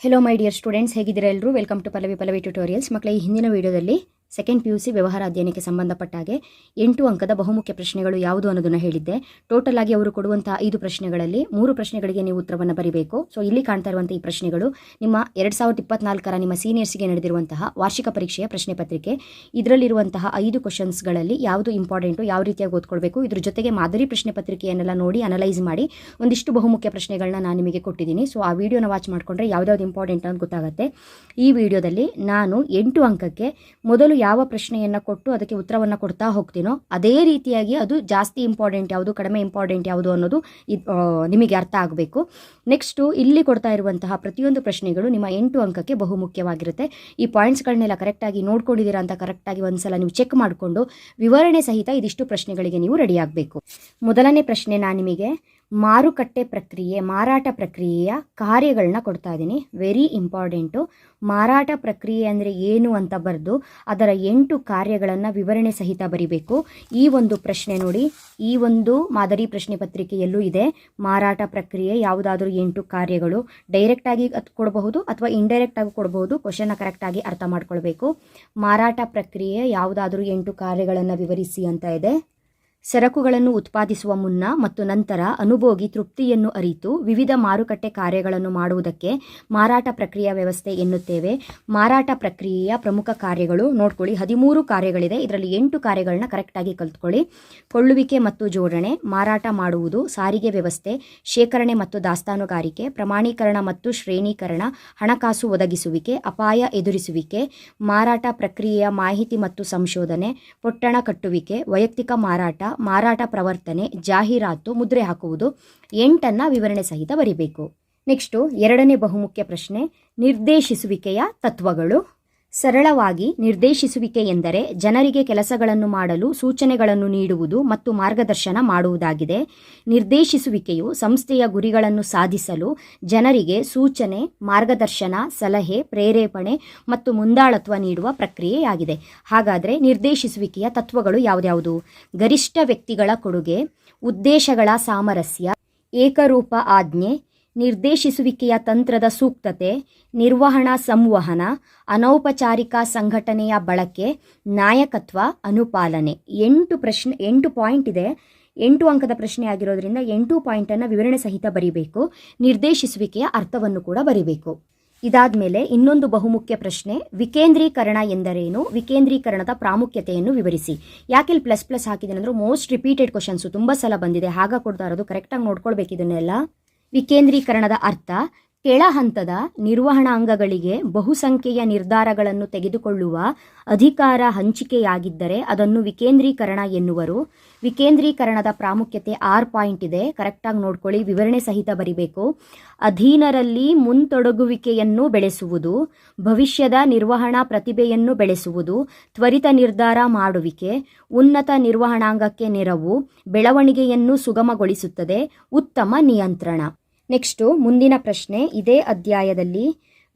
Hello my dear students ಹೇಗಿದ್ದೀರಾ ಎಲ್ಲರೂ? Welcome to Pallavi Pallavi tutorials ಮಕ್ಕಳ ಈ ಹಿಂದಿನ ವಿಡಿಯೋದಲ್ಲಿ ಸೆಕೆಂಡ್ ಪಿ ಯು ಸಿ ವ್ಯವಹಾರ ಅಧ್ಯಯನಕ್ಕೆ ಸಂಬಂಧಪಟ್ಟ ಹಾಗೆ ಎಂಟು ಅಂಕದ ಬಹುಮುಖ್ಯ ಪ್ರಶ್ನೆಗಳು ಯಾವುದು ಅನ್ನೋದನ್ನು ಹೇಳಿದ್ದೆ. ಟೋಟಲ್ ಆಗಿ ಅವರು ಕೊಡುವಂತಹ ಐದು ಪ್ರಶ್ನೆಗಳಲ್ಲಿ ಮೂರು ಪ್ರಶ್ನೆಗಳಿಗೆ ನೀವು ಉತ್ತರವನ್ನು ಬರೀಬೇಕು. ಸೊ ಇಲ್ಲಿ ಕಾಣ್ತಾ ಇರುವಂಥ ಈ ಪ್ರಶ್ನೆಗಳು ನಿಮ್ಮ ಎರಡು ಸಾವಿರದ ಇಪ್ಪತ್ನಾಲ್ಕರ ನಿಮ್ಮ ಸೀನಿಯರ್ಸ್ಗೆ ನಡೆದಿರುವಂತಹ ವಾರ್ಷಿಕ ಪರೀಕ್ಷೆಯ ಪ್ರಶ್ನೆ ಪತ್ರಿಕೆ. ಇದರಲ್ಲಿರುವಂತಹ ಐದು ಕ್ವಶನ್ಸ್ಗಳಲ್ಲಿ ಯಾವುದು ಇಂಪಾರ್ಟೆಂಟು ಯಾವ ರೀತಿಯಾಗಿ ಓದ್ಕೊಳ್ಬೇಕು, ಇದ್ರ ಜೊತೆಗೆ ಮಾದರಿ ಪ್ರಶ್ನೆ ಪತ್ರಿಕೆಯನ್ನೆಲ್ಲ ನೋಡಿ ಅನಲೈಸ್ ಮಾಡಿ ಒಂದಿಷ್ಟು ಬಹುಮುಖ್ಯ ಪ್ರಶ್ನೆಗಳನ್ನ ನಾನು ನಿಮಗೆ ಕೊಟ್ಟಿದ್ದೀನಿ. ಸೊ ಆ ವಿಡಿಯೋನ ವಾಚ್ ಮಾಡಿಕೊಂಡ್ರೆ ಯಾವ್ದಾವ್ದು ಇಂಪಾರ್ಟೆಂಟ್ ಅಂತ ಗೊತ್ತಾಗುತ್ತೆ. ಈ ವಿಡಿಯೋದಲ್ಲಿ ನಾನು ಎಂಟು ಅಂಕಕ್ಕೆ ಮೊದಲು ಯಾವ ಪ್ರಶ್ನೆಯನ್ನು ಕೊಟ್ಟು ಅದಕ್ಕೆ ಉತ್ತರವನ್ನು ಕೊಡ್ತಾ ಹೋಗ್ತೀನೋ ಅದೇ ರೀತಿಯಾಗಿ ಅದು ಜಾಸ್ತಿ ಇಂಪಾರ್ಟೆಂಟ್ ಯಾವುದು, ಕಡಿಮೆ ಇಂಪಾರ್ಟೆಂಟ್ ಯಾವುದು ಅನ್ನೋದು ನಿಮಗೆ ಅರ್ಥ ಆಗಬೇಕು. ನೆಕ್ಸ್ಟು ಇಲ್ಲಿ ಕೊಡ್ತಾ ಇರುವಂತಹ ಪ್ರತಿಯೊಂದು ಪ್ರಶ್ನೆಗಳು ನಿಮ್ಮ ಎಂಟು ಅಂಕಕ್ಕೆ ಬಹುಮುಖ್ಯವಾಗಿರುತ್ತೆ ಈ ಪಾಯಿಂಟ್ಸ್ಗಳನ್ನೆಲ್ಲ ಕರೆಕ್ಟಾಗಿ ನೋಡ್ಕೊಂಡಿದ್ದೀರಾ ಅಂತ ಕರೆಕ್ಟಾಗಿ ಒಂದ್ಸಲ ನೀವು ಚೆಕ್ ಮಾಡಿಕೊಂಡು ವಿವರಣೆ ಸಹಿತ ಇದಿಷ್ಟು ಪ್ರಶ್ನೆಗಳಿಗೆ ನೀವು ರೆಡಿ ಆಗಬೇಕು. ಮೊದಲನೇ ಪ್ರಶ್ನೆ ನಾನು ನಿಮಗೆ ಮಾರುಕಟ್ಟೆ ಪ್ರಕ್ರಿಯೆ, ಮಾರಾಟ ಪ್ರಕ್ರಿಯೆಯ ಕಾರ್ಯಗಳನ್ನ ಕೊಡ್ತಾ ಇದ್ದೀನಿ ವೆರಿ ಇಂಪಾರ್ಟೆಂಟು ಮಾರಾಟ ಪ್ರಕ್ರಿಯೆ ಅಂದರೆ ಏನು ಅಂತ ಬರೆದು ಅದರ ಎಂಟು ಕಾರ್ಯಗಳನ್ನು ವಿವರಣೆ ಸಹಿತ ಬರಿಬೇಕು. ಈ ಒಂದು ಪ್ರಶ್ನೆ ನೋಡಿ. ಈ ಒಂದು ಮಾದರಿ ಪ್ರಶ್ನೆ ಪತ್ರಿಕೆಯಲ್ಲೂ ಇದೆ. ಮಾರಾಟ ಪ್ರಕ್ರಿಯೆ ಯಾವುದಾದ್ರೂ ಎಂಟು ಕಾರ್ಯಗಳು ಡೈರೆಕ್ಟಾಗಿ ಅದು ಕೊಡಬಹುದು ಅಥವಾ ಇಂಡೈರೆಕ್ಟ್ ಆಗಿ ಕೊಡಬಹುದು? ಕ್ವಶನ್ನ ಕರೆಕ್ಟಾಗಿ ಅರ್ಥ ಮಾಡ್ಕೊಳ್ಬೇಕು. ಮಾರಾಟ ಪ್ರಕ್ರಿಯೆ ಯಾವುದಾದ್ರೂ ಎಂಟು ಕಾರ್ಯಗಳನ್ನು ವಿವರಿಸಿ ಅಂತ ಇದೆ. ಸರಕುಗಳನ್ನು ಉತ್ಪಾದಿಸುವ ಮುನ್ನ ಮತ್ತು ನಂತರ ಅನುಭೋಗಿ ತೃಪ್ತಿಯನ್ನು ಅರಿತು ವಿವಿಧ ಮಾರುಕಟ್ಟೆ ಕಾರ್ಯಗಳನ್ನು ಮಾಡುವುದಕ್ಕೆ ಮಾರಾಟ ಪ್ರಕ್ರಿಯೆ ವ್ಯವಸ್ಥೆ ಎನ್ನುತ್ತೇವೆ. ಮಾರಾಟ ಪ್ರಕ್ರಿಯೆಯ ಪ್ರಮುಖ ಕಾರ್ಯಗಳು ನೋಡ್ಕೊಳ್ಳಿ. ಹದಿಮೂರು ಕಾರ್ಯಗಳಿದೆ. ಇದರಲ್ಲಿ ಎಂಟು ಕಾರ್ಯಗಳನ್ನ ಕರೆಕ್ಟಾಗಿ ಕಲ್ತ್ಕೊಳ್ಳಿ. ಕೊಳ್ಳುವಿಕೆ ಮತ್ತು ಜೋಡಣೆ, ಮಾರಾಟ ಮಾಡುವುದು, ಸಾರಿಗೆ ವ್ಯವಸ್ಥೆ, ಶೇಖರಣೆ ಮತ್ತು ದಾಸ್ತಾನುಗಾರಿಕೆ, ಪ್ರಮಾಣೀಕರಣ ಮತ್ತು ಶ್ರೇಣೀಕರಣ, ಹಣಕಾಸು ಒದಗಿಸುವಿಕೆ, ಅಪಾಯ ಎದುರಿಸುವಿಕೆ, ಮಾರಾಟ ಪ್ರಕ್ರಿಯೆಯ ಮಾಹಿತಿ ಮತ್ತು ಸಂಶೋಧನೆ, ಪೊಟ್ಟಣ ಕಟ್ಟುವಿಕೆ, ವೈಯಕ್ತಿಕ ಮಾರಾಟ ಮಾರಾಟ ಪ್ರವರ್ತನೆ, ಜಾಹೀರಾತು, ಮುದ್ರೆ ಹಾಕುವುದು, ಎಂಟನ್ನ ವಿವರಣೆ ಸಹಿತ ಬರೀಬೇಕು. ನೆಕ್ಸ್ಟು, ಎರಡನೇ ಬಹುಮುಖ್ಯ ಪ್ರಶ್ನೆ, ನಿರ್ದೇಶಿಸುವಿಕೆಯ ತತ್ವಗಳು. ಸರಳವಾಗಿ ನಿರ್ದೇಶಿಸುವಿಕೆ ಎಂದರೆ ಜನರಿಗೆ ಕೆಲಸಗಳನ್ನು ಮಾಡಲು ಸೂಚನೆಗಳನ್ನು ನೀಡುವುದು ಮತ್ತು ಮಾರ್ಗದರ್ಶನ ಮಾಡುವುದಾಗಿದೆ. ನಿರ್ದೇಶಿಸುವಿಕೆಯು ಸಂಸ್ಥೆಯ ಗುರಿಗಳನ್ನು ಸಾಧಿಸಲು ಜನರಿಗೆ ಸೂಚನೆ, ಮಾರ್ಗದರ್ಶನ, ಸಲಹೆ, ಪ್ರೇರೇಪಣೆ ಮತ್ತು ಮುಂದಾಳತ್ವ ನೀಡುವ ಪ್ರಕ್ರಿಯೆಯಾಗಿದೆ. ಹಾಗಾದರೆ ನಿರ್ದೇಶಿಸುವಿಕೆಯ ತತ್ವಗಳು ಯಾವುದ್ಯಾವುದು? ಗರಿಷ್ಠ ವ್ಯಕ್ತಿಗಳ ಕೊಡುಗೆ, ಉದ್ದೇಶಗಳ ಸಾಮರಸ್ಯ, ಏಕರೂಪ ಆಜ್ಞೆ ನಿರ್ದೇಶಿಸುವಿಕೆಯ ತಂತ್ರದ ಸೂಕ್ತತೆ, ನಿರ್ವಹಣಾ ಸಂವಹನ, ಅನೌಪಚಾರಿಕ ಸಂಘಟನೆಯ ಬಳಕೆ, ನಾಯಕತ್ವ, ಅನುಪಾಲನೆ. ಎಂಟು ಪ್ರಶ್ನೆ, ಎಂಟು ಪಾಯಿಂಟ್ ಇದೆ. ಎಂಟು ಅಂಕದ ಪ್ರಶ್ನೆ ಆಗಿರೋದ್ರಿಂದ ಎಂಟು ಪಾಯಿಂಟನ್ನು ವಿವರಣೆ ಸಹಿತ ಬರೀಬೇಕು. ನಿರ್ದೇಶಿಸುವಿಕೆಯ ಅರ್ಥವನ್ನು ಕೂಡ ಬರೀಬೇಕು. ಇದಾದ ಮೇಲೆ ಇನ್ನೊಂದು ಬಹುಮುಖ್ಯ ಪ್ರಶ್ನೆ, ವಿಕೇಂದ್ರೀಕರಣ ಎಂದರೇನು? ವಿಕೇಂದ್ರೀಕರಣದ ಪ್ರಾಮುಖ್ಯತೆಯನ್ನು ವಿವರಿಸಿ. ಯಾಕೆ ಇಲ್ಲಿ ಪ್ಲಸ್ ಪ್ಲಸ್ ಹಾಕಿದೆ ಅಂದ್ರೆ ಮೋಸ್ಟ್ ರಿಪೀಟೆಡ್ ಕ್ವಶನ್ಸು ತುಂಬ ಸಲ ಬಂದಿದೆ. ಹಾಗ ಕೊಡ್ತಾ ಇರೋದು ಕರೆಕ್ಟಾಗಿ ನೋಡ್ಕೊಳ್ಬೇಕು ಇದನ್ನೆಲ್ಲ. ವಿಕೇಂದ್ರೀಕರಣದ ಅರ್ಥ ಕೆಳ ಹಂತದ ನಿರ್ವಹಣಾ ಅಂಗಗಳಿಗೆ ಬಹುಸಂಖ್ಯೆಯ ನಿರ್ಧಾರಗಳನ್ನು ತೆಗೆದುಕೊಳ್ಳುವ ಅಧಿಕಾರ ಹಂಚಿಕೆಯಾಗಿದ್ದರೆ ಅದನ್ನು ವಿಕೇಂದ್ರೀಕರಣ ಎನ್ನುವರು. ವಿಕೇಂದ್ರೀಕರಣದ ಪ್ರಾಮುಖ್ಯತೆ ಆರ್ ಪಾಯಿಂಟ್ ಇದೆ. ಕರೆಕ್ಟಾಗಿ ನೋಡ್ಕೊಳ್ಳಿ, ವಿವರಣೆ ಸಹಿತ ಬರಿಬೇಕು. ಅಧೀನರಲ್ಲಿ ಮುಂತೊಡಗುವಿಕೆಯನ್ನು ಬೆಳೆಸುವುದು, ಭವಿಷ್ಯದ ನಿರ್ವಹಣಾ ಪ್ರತಿಭೆಯನ್ನು ಬೆಳೆಸುವುದು, ತ್ವರಿತ ನಿರ್ಧಾರ ಮಾಡುವಿಕೆ, ಉನ್ನತ ನಿರ್ವಹಣಾಂಗಕ್ಕೆ ನೆರವು, ಬೆಳವಣಿಗೆಯನ್ನು ಸುಗಮಗೊಳಿಸುತ್ತದೆ, ಉತ್ತಮ ನಿಯಂತ್ರಣ. ನೆಕ್ಸ್ಟು ಮುಂದಿನ ಪ್ರಶ್ನೆ ಇದೇ ಅಧ್ಯಾಯದಲ್ಲಿ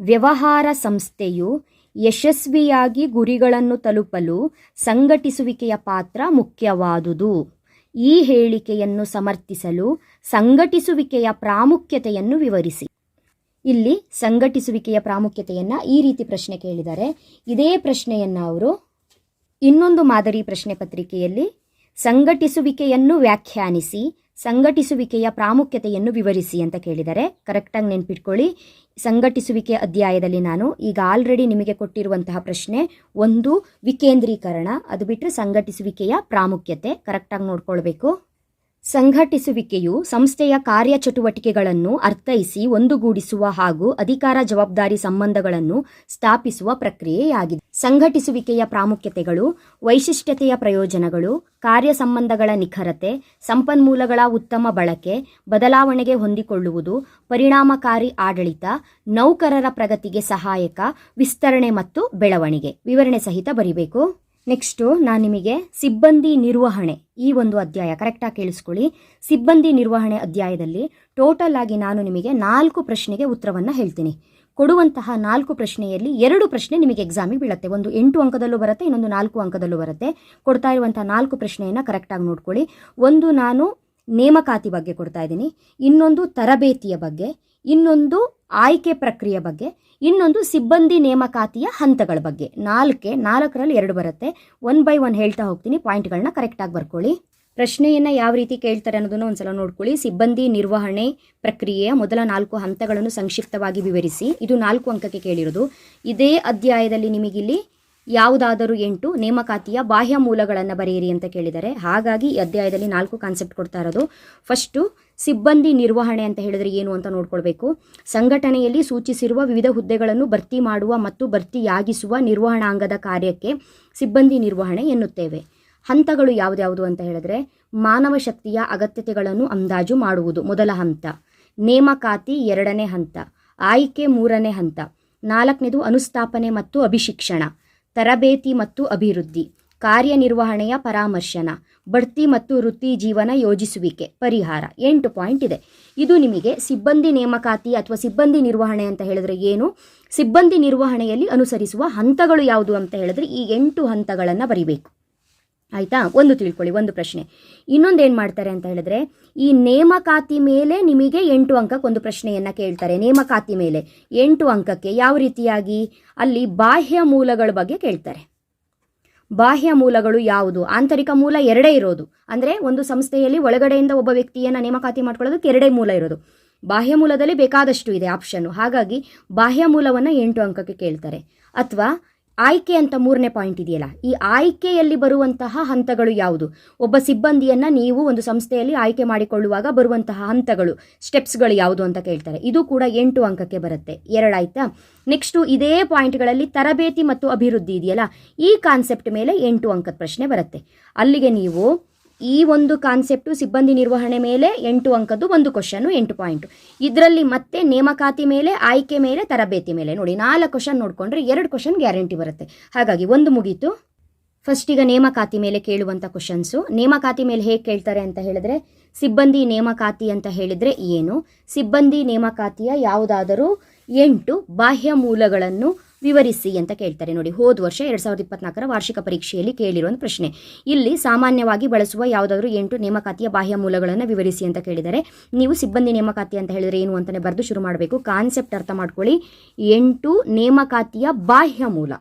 ವ್ಯವಹಾರ ಸಂಸ್ಥೆಯು ಯಶಸ್ವಿಯಾಗಿ ಗುರಿಗಳನ್ನು ತಲುಪಲು ಸಂಘಟಿಸುವಿಕೆಯ ಪಾತ್ರ ಮುಖ್ಯವಾದುದು. ಈ ಹೇಳಿಕೆಯನ್ನು ಸಮರ್ಥಿಸಲು ಸಂಘಟಿಸುವಿಕೆಯ ಪ್ರಾಮುಖ್ಯತೆಯನ್ನು ವಿವರಿಸಿ. ಇಲ್ಲಿ ಸಂಘಟಿಸುವಿಕೆಯ ಪ್ರಾಮುಖ್ಯತೆಯನ್ನು ಈ ರೀತಿ ಪ್ರಶ್ನೆ ಕೇಳಿದರೆ, ಇದೇ ಪ್ರಶ್ನೆಯನ್ನು ಅವರು ಇನ್ನೊಂದು ಮಾದರಿ ಪ್ರಶ್ನೆ ಪತ್ರಿಕೆಯಲ್ಲಿ ಸಂಘಟಿಸುವಿಕೆಯನ್ನು ವ್ಯಾಖ್ಯಾನಿಸಿ ಸಂಘಟಿಸುವಿಕೆಯ ಪ್ರಾಮುಖ್ಯತೆಯನ್ನು ವಿವರಿಸಿ ಅಂತ ಕೇಳಿದರೆ ಕರೆಕ್ಟಾಗಿ ನೆನ್ಪಿಟ್ಕೊಳ್ಳಿ. ಸಂಘಟಿಸುವಿಕೆ ಅಧ್ಯಾಯದಲ್ಲಿ ನಾನು ಈಗ ಆಲ್ರೆಡಿ ನಿಮಗೆ ಕೊಟ್ಟಿರುವಂತಹ ಪ್ರಶ್ನೆ, ಒಂದು ವಿಕೇಂದ್ರೀಕರಣ, ಅದು ಬಿಟ್ಟರೆ ಸಂಘಟಿಸುವಿಕೆಯ ಪ್ರಾಮುಖ್ಯತೆ ಕರೆಕ್ಟಾಗಿ ನೋಡ್ಕೊಳ್ಬೇಕು. ಸಂಘಟಿಸುವಿಕೆಯು ಸಂಸ್ಥೆಯ ಕಾರ್ಯಚಟುವಟಿಕೆಗಳನ್ನು ಅರ್ಥೈಸಿ ಒಂದುಗೂಡಿಸುವ ಹಾಗೂ ಅಧಿಕಾರ ಜವಾಬ್ದಾರಿ ಸಂಬಂಧಗಳನ್ನು ಸ್ಥಾಪಿಸುವ ಪ್ರಕ್ರಿಯೆಯಾಗಿದೆ. ಸಂಘಟಿಸುವಿಕೆಯ ಪ್ರಾಮುಖ್ಯತೆಗಳು, ವೈಶಿಷ್ಟ್ಯತೆಯ ಪ್ರಯೋಜನಗಳು, ಕಾರ್ಯ ಸಂಬಂಧಗಳ ನಿಖರತೆ, ಸಂಪನ್ಮೂಲಗಳ ಉತ್ತಮ ಬಳಕೆ, ಬದಲಾವಣೆಗೆ ಹೊಂದಿಕೊಳ್ಳುವುದು, ಪರಿಣಾಮಕಾರಿ ಆಡಳಿತ, ನೌಕರರ ಪ್ರಗತಿಗೆ ಸಹಾಯಕ, ವಿಸ್ತರಣೆ ಮತ್ತು ಬೆಳವಣಿಗೆ. ವಿವರಣೆ ಸಹಿತ ಬರಿಬೇಕು. ನೆಕ್ಸ್ಟು ನಾನು ನಿಮಗೆ ಸಿಬ್ಬಂದಿ ನಿರ್ವಹಣೆ ಈ ಒಂದು ಅಧ್ಯಾಯ ಕರೆಕ್ಟಾಗಿ ಕೇಳಿಸ್ಕೊಳ್ಳಿ. ಸಿಬ್ಬಂದಿ ನಿರ್ವಹಣೆ ಅಧ್ಯಾಯದಲ್ಲಿ ಟೋಟಲ್ ಆಗಿ ನಾನು ನಿಮಗೆ ನಾಲ್ಕು ಪ್ರಶ್ನೆಗೆ ಉತ್ತರವನ್ನು ಹೇಳ್ತೀನಿ. ಕೊಡುವಂತಹ ನಾಲ್ಕು ಪ್ರಶ್ನೆಯಲ್ಲಿ ಎರಡು ಪ್ರಶ್ನೆ ನಿಮಗೆ ಎಕ್ಸಾಮಿಗೆ ಬೀಳುತ್ತೆ. ಒಂದು ಎಂಟು ಅಂಕದಲ್ಲೂ ಬರುತ್ತೆ, ಇನ್ನೊಂದು ನಾಲ್ಕು ಅಂಕದಲ್ಲೂ ಬರುತ್ತೆ. ಕೊಡ್ತಾ ಇರುವಂತಹ ನಾಲ್ಕು ಪ್ರಶ್ನೆಯನ್ನು ಕರೆಕ್ಟಾಗಿ ನೋಡ್ಕೊಳ್ಳಿ. ಒಂದು ನಾನು ನೇಮಕಾತಿ ಬಗ್ಗೆ ಕೊಡ್ತಾ ಇದ್ದೀನಿ, ಇನ್ನೊಂದು ತರಬೇತಿಯ ಬಗ್ಗೆ, ಇನ್ನೊಂದು ಆಯ್ಕೆ ಪ್ರಕ್ರಿಯೆ ಬಗ್ಗೆ, ಇನ್ನೊಂದು ಸಿಬ್ಬಂದಿ ನೇಮಕಾತಿಯ ಹಂತಗಳ ಬಗ್ಗೆ. ನಾಲ್ಕೆ, ನಾಲ್ಕರಲ್ಲಿ ಎರಡು ಬರುತ್ತೆ. ಒನ್ ಬೈ ಒನ್ ಹೇಳ್ತಾ ಹೋಗ್ತೀನಿ ಪಾಯಿಂಟ್ಗಳನ್ನ ಕರೆಕ್ಟಾಗಿ ಬರ್ಕೊಳ್ಳಿ. ಪ್ರಶ್ನೆಯನ್ನ ಯಾವ ರೀತಿ ಕೇಳ್ತಾರೆ ಅನ್ನೋದನ್ನು ಒಂದ್ಸಲ ನೋಡ್ಕೊಳ್ಳಿ. ಸಿಬ್ಬಂದಿ ನಿರ್ವಹಣೆ ಪ್ರಕ್ರಿಯೆಯ ಮೊದಲ ನಾಲ್ಕು ಹಂತಗಳನ್ನು ಸಂಕ್ಷಿಪ್ತವಾಗಿ ವಿವರಿಸಿ. ಇದು ನಾಲ್ಕು ಅಂಕಕ್ಕೆ ಕೇಳಿರೋದು. ಇದೇ ಅಧ್ಯಾಯದಲ್ಲಿ ನಿಮಗಿಲ್ಲಿ ಯಾವುದಾದರೂ ಎಂಟು ನೇಮಕಾತಿಯ ಬಾಹ್ಯ ಮೂಲಗಳನ್ನು ಬರೆಯಿರಿ ಅಂತ ಕೇಳಿದರೆ ಹಾಗಾಗಿ ಈ ಅಧ್ಯಾಯದಲ್ಲಿ ನಾಲ್ಕು ಕಾನ್ಸೆಪ್ಟ್ ಕೊಡ್ತಾ ಇರೋದು. ಫಸ್ಟು ಸಿಬ್ಬಂದಿ ನಿರ್ವಹಣೆ ಅಂತ ಹೇಳಿದ್ರೆ ಏನು ಅಂತ ನೋಡ್ಕೊಳ್ಬೇಕು. ಸಂಘಟನೆಯಲ್ಲಿ ಸೂಚಿಸಿರುವ ವಿವಿಧ ಹುದ್ದೆಗಳನ್ನು ಭರ್ತಿ ಮಾಡುವ ಮತ್ತು ಭರ್ತಿಯಾಗಿಸುವ ನಿರ್ವಹಣಾಂಗದ ಕಾರ್ಯಕ್ಕೆ ಸಿಬ್ಬಂದಿ ನಿರ್ವಹಣೆ ಎನ್ನುತ್ತೇವೆ. ಹಂತಗಳು ಯಾವುದ್ಯಾವುದು ಅಂತ ಹೇಳಿದ್ರೆ ಮಾನವ ಶಕ್ತಿಯ ಅಗತ್ಯತೆಗಳನ್ನು ಅಂದಾಜು ಮಾಡುವುದು ಮೊದಲ ಹಂತ. ನೇಮಕಾತಿ ಎರಡನೇ ಹಂತ. ಆಯ್ಕೆ ಮೂರನೇ ಹಂತ. ನಾಲ್ಕನೇದು ಅನುಸ್ಥಾಪನೆ ಮತ್ತು ಅಭಿಶಿಕ್ಷಣ. ತರಬೇತಿ ಮತ್ತು ಅಭಿವೃದ್ಧಿ. ಕಾರ್ಯನಿರ್ವಹಣೆಯ ಪರಾಮರ್ಶನ. ಬಡ್ತಿ ಮತ್ತು ವೃತ್ತಿ ಜೀವನ ಯೋಜಿಸುವಿಕೆ. ಪರಿಹಾರ. ಎಂಟು ಪಾಯಿಂಟ್ ಇದೆ. ಇದು ನಿಮಗೆ ಸಿಬ್ಬಂದಿ ನೇಮಕಾತಿ ಅಥವಾ ಸಿಬ್ಬಂದಿ ನಿರ್ವಹಣೆ ಅಂತ ಹೇಳಿದ್ರೆ ಏನು? ಸಿಬ್ಬಂದಿ ನಿರ್ವಹಣೆಯಲ್ಲಿ ಅನುಸರಿಸುವ ಹಂತಗಳು ಯಾವುದು ಅಂತ ಹೇಳಿದ್ರೆ ಈ ಎಂಟು ಹಂತಗಳನ್ನು ಬರಿಬೇಕು. ಆಯಿತಾ? ಒಂದು ತಿಳ್ಕೊಳ್ಳಿ, ಒಂದು ಪ್ರಶ್ನೆ. ಇನ್ನೊಂದು ಏನು ಮಾಡ್ತಾರೆ ಅಂತ ಹೇಳಿದ್ರೆ, ಈ ನೇಮಕಾತಿ ಮೇಲೆ ನಿಮಗೆ ಎಂಟು ಅಂಕಕ್ಕೆ ಒಂದು ಪ್ರಶ್ನೆಯನ್ನು ಕೇಳ್ತಾರೆ. ನೇಮಕಾತಿ ಮೇಲೆ ಎಂಟು ಅಂಕಕ್ಕೆ ಯಾವ ರೀತಿಯಾಗಿ? ಅಲ್ಲಿ ಬಾಹ್ಯ ಮೂಲಗಳ ಬಗ್ಗೆ ಕೇಳ್ತಾರೆ. ಬಾಹ್ಯ ಮೂಲಗಳು ಯಾವುದು? ಆಂತರಿಕ ಮೂಲ ಎರಡೇ ಇರೋದು. ಅಂದರೆ ಒಂದು ಸಂಸ್ಥೆಯಲ್ಲಿ ಒಳಗಡೆಯಿಂದ ಒಬ್ಬ ವ್ಯಕ್ತಿಯನ್ನು ನೇಮಕಾತಿ ಮಾಡ್ಕೊಳ್ಳೋದಕ್ಕೆ ಎರಡೇ ಮೂಲ ಇರೋದು. ಬಾಹ್ಯ ಮೂಲದಲ್ಲಿ ಬೇಕಾದಷ್ಟು ಇದೆ ಆಪ್ಷನ್ನು ಹಾಗಾಗಿ ಬಾಹ್ಯ ಮೂಲವನ್ನು ಎಂಟು ಅಂಕಕ್ಕೆ ಕೇಳ್ತಾರೆ. ಅಥವಾ ಆಯ್ಕೆ ಅಂತ ಮೂರನೇ ಪಾಯಿಂಟ್ ಇದೆಯಲ್ಲ? ಈ ಆಯ್ಕೆಯಲ್ಲಿ ಬರುವಂತಹ ಹಂತಗಳು ಯಾವುದು? ಒಬ್ಬ ಸಿಬ್ಬಂದಿಯನ್ನು ನೀವು ಒಂದು ಸಂಸ್ಥೆಯಲ್ಲಿ ಆಯ್ಕೆ ಮಾಡಿಕೊಳ್ಳುವಾಗ ಬರುವಂತಹ ಹಂತಗಳು ಸ್ಟೆಪ್ಸ್ಗಳು ಯಾವುದು ಅಂತ ಕೇಳ್ತಾರೆ. ಇದು ಕೂಡ ಎಂಟು ಅಂಕಕ್ಕೆ ಬರುತ್ತೆ. ಎರಡಾಯ್ತಾ ನೆಕ್ಸ್ಟು ಇದೇ ಪಾಯಿಂಟ್ಗಳಲ್ಲಿ ತರಬೇತಿ ಮತ್ತು ಅಭಿವೃದ್ಧಿ ಇದೆಯಲ್ಲ? ಈ ಕಾನ್ಸೆಪ್ಟ್ ಮೇಲೆ ಎಂಟು ಅಂಕದ ಪ್ರಶ್ನೆ ಬರುತ್ತೆ. ಅಲ್ಲಿಗೆ ನೀವು ಈ ಒಂದು ಕಾನ್ಸೆಪ್ಟು ಸಿಬ್ಬಂದಿ ನಿರ್ವಹಣೆ ಮೇಲೆ ಎಂಟು ಅಂಕದ್ದು ಒಂದು ಕ್ವಶನ್ನು ಎಂಟು ಪಾಯಿಂಟು ಇದರಲ್ಲಿ ಮತ್ತೆ ನೇಮಕಾತಿ ಮೇಲೆ, ಆಯ್ಕೆ ಮೇಲೆ, ತರಬೇತಿ ಮೇಲೆ ನೋಡಿ ನಾಲ್ಕು ಕ್ವಶನ್ ನೋಡಿಕೊಂಡ್ರೆ ಎರಡು ಕ್ವಶನ್ ಗ್ಯಾರಂಟಿ ಬರುತ್ತೆ. ಹಾಗಾಗಿ ಒಂದು ಮುಗೀತು. ಫಸ್ಟ್ ಈಗ ನೇಮಕಾತಿ ಮೇಲೆ ಕೇಳುವಂಥ ಕ್ವಶನ್ಸು ನೇಮಕಾತಿ ಮೇಲೆ ಹೇಗೆ ಕೇಳ್ತಾರೆ ಅಂತ ಹೇಳಿದ್ರೆ, ಸಿಬ್ಬಂದಿ ನೇಮಕಾತಿ ಅಂತ ಹೇಳಿದ್ರೆ ಏನು? ಸಿಬ್ಬಂದಿ ನೇಮಕಾತಿಯ ಯಾವುದಾದರೂ ಎಂಟು ಬಾಹ್ಯ ಮೂಲಗಳನ್ನು ವಿವರಿಸಿ ಅಂತ ಕೇಳ್ತಾರೆ. ನೋಡಿ, ಹೋದ ವರ್ಷ ಎರಡು ಸಾವಿರದ ಇಪ್ಪತ್ನಾಲ್ಕರ ವಾರ್ಷಿಕ ಪರೀಕ್ಷೆಯಲ್ಲಿ ಕೇಳಿರುವ ಪ್ರಶ್ನೆ. ಇಲ್ಲಿ ಸಾಮಾನ್ಯವಾಗಿ ಬಳಸುವ ಯಾವುದಾದ್ರೂ ಎಂಟು ನೇಮಕಾತಿಯ ಬಾಹ್ಯ ಮೂಲಗಳನ್ನು ವಿವರಿಸಿ ಅಂತ ಕೇಳಿದರೆ ನೀವು ಸಿಬ್ಬಂದಿ ನೇಮಕಾತಿ ಅಂತ ಹೇಳಿದ್ರೆ ಏನು ಅಂತಾನೆ ಬರೆದು ಶುರು ಮಾಡಬೇಕು. ಕಾನ್ಸೆಪ್ಟ್ ಅರ್ಥ ಮಾಡ್ಕೊಳ್ಳಿ. ಎಂಟು ನೇಮಕಾತಿಯ ಬಾಹ್ಯ ಮೂಲ.